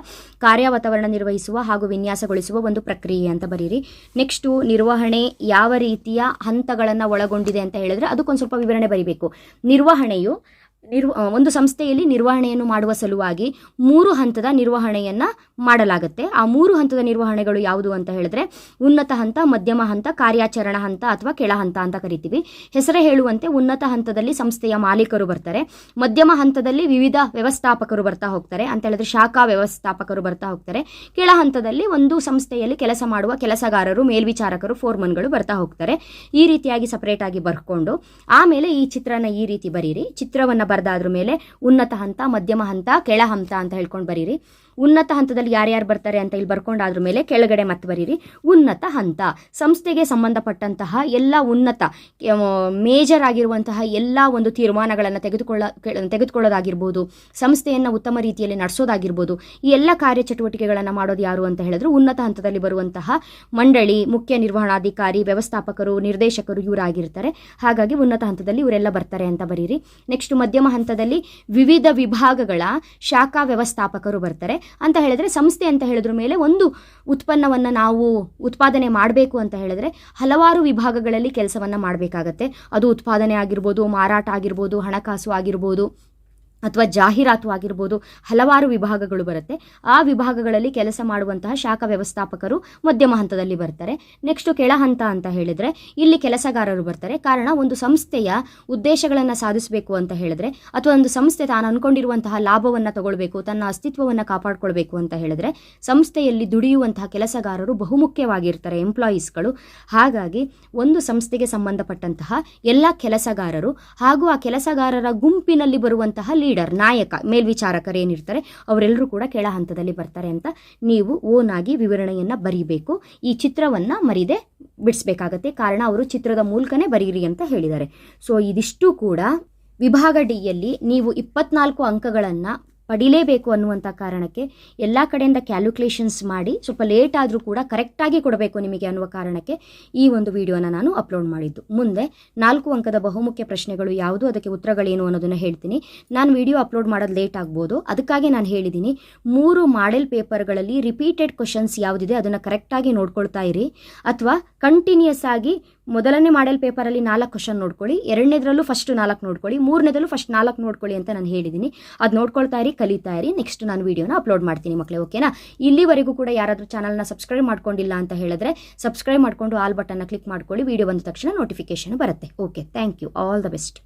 ಕಾರ್ಯವಾತಾವರಣ ನಿರ್ವಹಿಸುವ ಹಾಗೂ ವಿನ್ಯಾಸಗೊಳಿಸುವ ಒಂದು ಪ್ರಕ್ರಿಯೆ ಅಂತ ಬರೀರಿ. ನೆಕ್ಸ್ಟು ನಿರ್ವಹಣೆ ಯಾವ ರೀತಿಯ ಹಂತಗಳನ್ನು ಒಳಗೊಂಡಿದೆ ಅಂತ ಹೇಳಿದ್ರೆ ಅದಕ್ಕೊಂದು ಸ್ವಲ್ಪ ವಿವರಣೆ ಬರೀಬೇಕು. ನಿರ್ವಹಣೆಯು ನಿರ್ವ ಒಂದು ಸಂಸ್ಥೆಯಲ್ಲಿ ನಿರ್ವಹಣೆಯನ್ನು ಮಾಡುವ ಸಲುವಾಗಿ ಮೂರು ಹಂತದ ನಿರ್ವಹಣೆಯನ್ನು ಮಾಡಲಾಗುತ್ತೆ. ಆ ಮೂರು ಹಂತದ ನಿರ್ವಹಣೆಗಳು ಯಾವುದು ಅಂತ ಹೇಳಿದ್ರೆ ಉನ್ನತ ಹಂತ, ಮಧ್ಯಮ ಹಂತ, ಕಾರ್ಯಾಚರಣಾ ಹಂತ ಅಥವಾ ಕೆಳ ಹಂತ ಅಂತ ಕರಿತೀವಿ. ಹೆಸರೇ ಹೇಳುವಂತೆ ಉನ್ನತ ಹಂತದಲ್ಲಿ ಸಂಸ್ಥೆಯ ಮಾಲೀಕರು ಬರ್ತಾರೆ. ಮಧ್ಯಮ ಹಂತದಲ್ಲಿ ವಿವಿಧ ವ್ಯವಸ್ಥಾಪಕರು ಬರ್ತಾ ಹೋಗ್ತಾರೆ. ಅಂತ ಹೇಳಿದ್ರೆ ಶಾಖಾ ವ್ಯವಸ್ಥಾಪಕರು ಬರ್ತಾ ಹೋಗ್ತಾರೆ. ಕೆಳ ಹಂತದಲ್ಲಿ ಒಂದು ಸಂಸ್ಥೆಯಲ್ಲಿ ಕೆಲಸ ಮಾಡುವ ಕೆಲಸಗಾರರು, ಮೇಲ್ವಿಚಾರಕರು, ಫೋರ್ಮನ್ಗಳು ಬರ್ತಾ ಹೋಗ್ತಾರೆ. ಈ ರೀತಿಯಾಗಿ ಸಪರೇಟ್ ಆಗಿ ಬರ್ಕೊಂಡು ಆಮೇಲೆ ಈ ಚಿತ್ರನ ಈ ರೀತಿ ಬರೀರಿ. ಚಿತ್ರವನ್ನು ಬರೆದಾದ್ರ ಮೇಲೆ ಉನ್ನತ ಹಂತ ಮಧ್ಯಮ ಹಂತ ಕೆಳ ಹಂತ ಅಂತ ಹೇಳ್ಕೊಂಡು ಬರೀರಿ. ಉನ್ನತ ಹಂತದಲ್ಲಿ ಯಾರ್ಯಾರು ಬರ್ತಾರೆ ಅಂತ ಇಲ್ಲಿ ಬರ್ಕೊಂಡಾದ್ರ ಮೇಲೆ ಕೆಳಗಡೆ ಮತ್ತೆ ಬರೀರಿ. ಉನ್ನತ ಹಂತ. ಸಂಸ್ಥೆಗೆ ಸಂಬಂಧಪಟ್ಟಂತಹ ಎಲ್ಲ ಉನ್ನತ ಮೇಜರ್ ಆಗಿರುವಂತಹ ಎಲ್ಲ ಒಂದು ತೀರ್ಮಾನಗಳನ್ನು ತೆಗೆದುಕೊಳ್ಳ ತೆಗೆದುಕೊಳ್ಳೋದಾಗಿರ್ಬೋದು, ಸಂಸ್ಥೆಯನ್ನು ಉತ್ತಮ ರೀತಿಯಲ್ಲಿ ನಡೆಸೋದಾಗಿರ್ಬೋದು, ಈ ಎಲ್ಲ ಕಾರ್ಯಚಟುವಟಿಕೆಗಳನ್ನು ಮಾಡೋದು ಯಾರು ಅಂತ ಹೇಳಿದ್ರು ಉನ್ನತ ಹಂತದಲ್ಲಿ ಬರುವಂತಹ ಮಂಡಳಿ, ಮುಖ್ಯ ನಿರ್ವಹಣಾಧಿಕಾರಿ, ವ್ಯವಸ್ಥಾಪಕರು, ನಿರ್ದೇಶಕರು ಇವರಾಗಿರ್ತಾರೆ. ಹಾಗಾಗಿ ಉನ್ನತ ಹಂತದಲ್ಲಿ ಇವರೆಲ್ಲ ಬರ್ತಾರೆ ಅಂತ ಬರೀರಿ. ನೆಕ್ಸ್ಟ್ ಮಧ್ಯಮ ಹಂತದಲ್ಲಿ ವಿವಿಧ ವಿಭಾಗಗಳ ಶಾಖಾ ವ್ಯವಸ್ಥಾಪಕರು ಬರ್ತಾರೆ. ಅಂತ ಹೇಳಿದ್ರೆ, ಸಂಸ್ಥೆ ಅಂತ ಹೇಳಿದ್ರ ಮೇಲೆ ಒಂದು ಉತ್ಪನ್ನವನ್ನು ನಾವು ಉತ್ಪಾದನೆ ಮಾಡಬೇಕು ಅಂತ ಹೇಳಿದ್ರೆ, ಹಲವಾರು ವಿಭಾಗಗಳಲ್ಲಿ ಕೆಲಸವನ್ನು ಮಾಡಬೇಕಾಗತ್ತೆ. ಅದು ಉತ್ಪಾದನೆ ಆಗಿರ್ಬೋದು, ಮಾರಾಟ ಆಗಿರ್ಬೋದು, ಹಣಕಾಸು ಆಗಿರ್ಬೋದು ಅಥವಾ ಜಾಹೀರಾತು ಆಗಿರ್ಬೋದು ಹಲವಾರು ವಿಭಾಗಗಳು ಬರುತ್ತೆ. ಆ ವಿಭಾಗಗಳಲ್ಲಿ ಕೆಲಸ ಮಾಡುವಂತಹ ಶಾಖಾ ವ್ಯವಸ್ಥಾಪಕರು ಮಧ್ಯಮ ಹಂತದಲ್ಲಿ ಬರ್ತಾರೆ. ನೆಕ್ಸ್ಟ್ ಕೆಳ ಹಂತ ಅಂತ ಹೇಳಿದ್ರೆ ಇಲ್ಲಿ ಕೆಲಸಗಾರರು ಬರ್ತಾರೆ. ಕಾರಣ ಒಂದು ಸಂಸ್ಥೆಯ ಉದ್ದೇಶಗಳನ್ನು ಸಾಧಿಸಬೇಕು ಅಂತ ಹೇಳಿದ್ರೆ ಅಥವಾ ಒಂದು ಸಂಸ್ಥೆ ತಾನು ಅನ್ಕೊಂಡಿರುವಂತಹ ಲಾಭವನ್ನು ತಗೊಳ್ಬೇಕು, ತನ್ನ ಅಸ್ತಿತ್ವವನ್ನು ಕಾಪಾಡಿಕೊಳ್ಬೇಕು ಅಂತ ಹೇಳಿದ್ರೆ ಸಂಸ್ಥೆಯಲ್ಲಿ ದುಡಿಯುವಂತಹ ಕೆಲಸಗಾರರು ಬಹುಮುಖ್ಯವಾಗಿರ್ತಾರೆ ಎಂಪ್ಲಾಯೀಸ್ಗಳು ಹಾಗಾಗಿ ಒಂದು ಸಂಸ್ಥೆಗೆ ಸಂಬಂಧಪಟ್ಟಂತಹ ಎಲ್ಲ ಕೆಲಸಗಾರರು ಹಾಗೂ ಆ ಕೆಲಸಗಾರರ ಗುಂಪಿನಲ್ಲಿ ಬರುವಂತಹ ಲೀಡರ್, ನಾಯಕ ಮೇಲ್ವಿಚಾರಕರೇನಿರ್ತಾರೆ ಅವರೆಲ್ಲರೂ ಕೂಡ ಕೆಳ ಹಂತದಲ್ಲಿ ಬರ್ತಾರೆ ಅಂತ ನೀವು ಓನ್ ಆಗಿ ವಿವರಣೆಯನ್ನು ಬರೀಬೇಕು. ಈ ಚಿತ್ರವನ್ನು ಮರಿದೆ ಬಿಡಿಸ್ಬೇಕಾಗತ್ತೆ. ಕಾರಣ ಅವರು ಚಿತ್ರದ ಮೂಲಕನೇ ಬರೀರಿ ಅಂತ ಹೇಳಿದ್ದಾರೆ. ಸೊ ಇದಿಷ್ಟು ಕೂಡ ವಿಭಾಗ ಡಿಯಲ್ಲಿ ನೀವು ಇಪ್ಪತ್ನಾಲ್ಕು ಅಂಕಗಳನ್ನು ಪಡಿಲೇಬೇಕು ಅನ್ನುವಂಥ ಕಾರಣಕ್ಕೆ ಎಲ್ಲ ಕಡೆಯಿಂದ ಕ್ಯಾಲ್ಕುಲೇಷನ್ಸ್ ಮಾಡಿ ಸ್ವಲ್ಪ ಲೇಟ್ ಆದರೂ ಕೂಡ ಕರೆಕ್ಟಾಗಿ ಕೊಡಬೇಕು ನಿಮಗೆ ಅನ್ನುವ ಕಾರಣಕ್ಕೆ ಈ ಒಂದು ವಿಡಿಯೋನ ನಾನು ಅಪ್ಲೋಡ್ ಮಾಡಿದ್ದು. ಮುಂದೆ ನಾಲ್ಕು ಅಂಕದ ಬಹುಮುಖ್ಯ ಪ್ರಶ್ನೆಗಳು ಯಾವುದು, ಅದಕ್ಕೆ ಉತ್ತರಗಳೇನು ಅನ್ನೋದನ್ನು ಹೇಳ್ತೀನಿ. ನಾನು ವಿಡಿಯೋ ಅಪ್ಲೋಡ್ ಮಾಡೋದು ಲೇಟ್ ಆಗ್ಬೋದು. ಅದಕ್ಕಾಗಿ ನಾನು ಹೇಳಿದ್ದೀನಿ ಮೂರು ಮಾಡೆಲ್ ಪೇಪರ್ಗಳಲ್ಲಿ ರಿಪೀಟೆಡ್ ಕ್ವಶನ್ಸ್ ಯಾವುದಿದೆ ಅದನ್ನು ಕರೆಕ್ಟಾಗಿ ನೋಡ್ಕೊಳ್ತಾ ಇರಿ. ಅಥವಾ ಕಂಟಿನ್ಯೂಸ್ ಆಗಿ ಮೊದಲನೇ ಮಾಡೆಲ್ ಪೇಪರಲ್ಲಿ ನಾಲ್ಕು ಕ್ವಶನ್ ನೋಡ್ಕೊಳ್ಳಿ, ಎರಡನೇದರಲ್ಲೂ ಫಸ್ಟ್ ನಾಲ್ಕು ನೋಡ್ಕೊಳ್ಳಿ ಮೂರನೇದಲ್ಲೂ ಫಸ್ಟ್ ನಾಲ್ಕು ನೋಡ್ಕೊಳ್ಳಿ ಅಂತ ನಾನು ಹೇಳಿದ್ದೀನಿ ಅದು ನೋಡ್ಕೊಳ್ತಾ ಇರಿ. ಕಲಿತಾ ಇರಿ. ನೆಕ್ಸ್ಟ್ ನಾನು ವಿಡಿಯೋನ ಅಪ್ಲೋಡ್ ಮಾಡ್ತೀನಿ ಮಕ್ಕಳೇ ಓಕೆನಾ ಇಲ್ಲಿವರೆಗೂ ಕೂಡ ಯಾರಾದರೂ ಚಾನಲ್ನ ಸಬ್ಸ್ಕ್ರೈಬ್ ಮಾಡ್ಕೊಂಡಿಲ್ಲ ಅಂತ ಹೇಳಿದ್ರೆ ಸಬ್ಸ್ಕ್ರೈಬ್ ಮಾಡಿಕೊಂಡು ಆಲ್ ಬಟನ್ನ ಕ್ಲಿಕ್ ಮಾಡ್ಕೊಳ್ಳಿ ವಿಡಿಯೋ ಬಂದ ತಕ್ಷಣ ನೋಟಿಫಿಕೇಶನ್ ಬರುತ್ತೆ. Okay thank you all the best